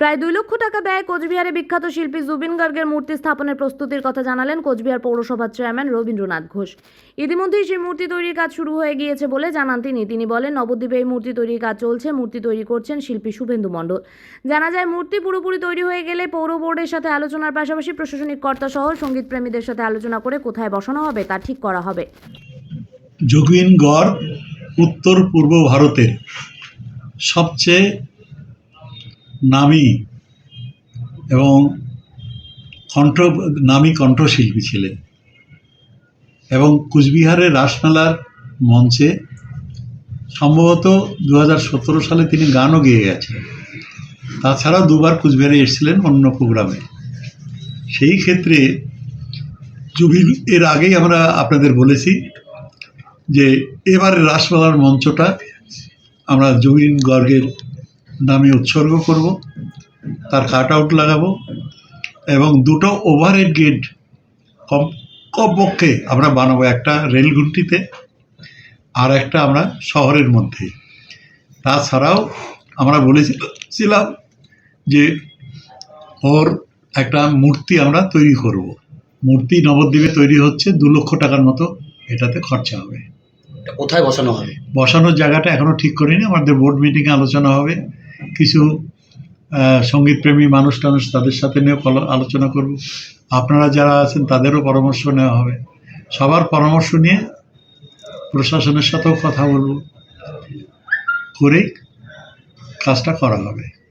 প্রায় দুই লক্ষ টাকা ব্যয়ে কোচবিহারে বিখ্যাত শিল্পী জুবিন গার্গের মূর্তি স্থাপনের প্রস্তুতির কথা জানালেন কোচবিহার পৌরসভার চেয়ারম্যান রবীন্দ্রনাথ ঘোষ। ইতিমধ্যেই সেই মূর্তি তৈরির কাজ শুরু হয়ে গিয়েছে বলে জানান তিনি। তিনি বলেন, নবদ্বীপে এই মূর্তি তৈরির কাজ চলছে, মূর্তি তৈরি করছেন শিল্পী শুভেন্দু মণ্ডল। জানা যায়, মূর্তি পুরোপুরি তৈরি হয়ে গেলে পৌর বোর্ডের সাথে আলোচনার পাশাপাশি প্রশাসনিক কর্তা সহ সংগীত প্রেমীদের সাথে আলোচনা করে কোথায় বসানো হবে, তা ঠিক করা হবে। যোগিনগড় উত্তর পূর্ব ভারতের সবচেয়ে নামী এবং কণ্ঠ, নামী কণ্ঠশিল্পী ছিলেন। এবং কুচবিহারের রাসমেলার মঞ্চে সম্ভবত দু হাজার সতেরো সালে তিনি গানও গেয়ে গেছেন তাছাড়াও দুবার কুচবিহারে এসেছিলেন অন্য প্রোগ্রামে। সেই ক্ষেত্রে জুবিন, এর আগেই আমরা আপনাদের বলেছি যে এবারে রাসমেলার মঞ্চটা আমরা জুবিন গর্গের নামে উৎসর্গ করব তার কাট আউট লাগাবো এবং দুটো ওভারহেড গেট কম কমপক্ষে আমরা বানাবো একটা রেলগুন্টিতে আর একটা আমরা শহরের মধ্যে। তাছাড়াও আমরা বলেছিলাম যে ওর একটা মূর্তি আমরা তৈরি করব। মূর্তি নবদ্বীপে তৈরি হচ্ছে দু লক্ষ টাকার মতো এটাতে খরচা হবে। কোথায় বসানো হবে? বসানোর জায়গাটা এখনও ঠিক করিনি আমাদের বোর্ড মিটিংয়ে আলোচনা হবে। কিছু সংগীত সঙ্গীতপ্রেমী মানুষ টানুষ তাদের সাথে নিয়েও আলোচনা করব। আপনারা যারা আছেন তাদেরও পরামর্শ নেওয়া হবে। সবার পরামর্শ নিয়ে প্রশাসনের সাথেও কথা বলব। করে কাজটা করা হবে।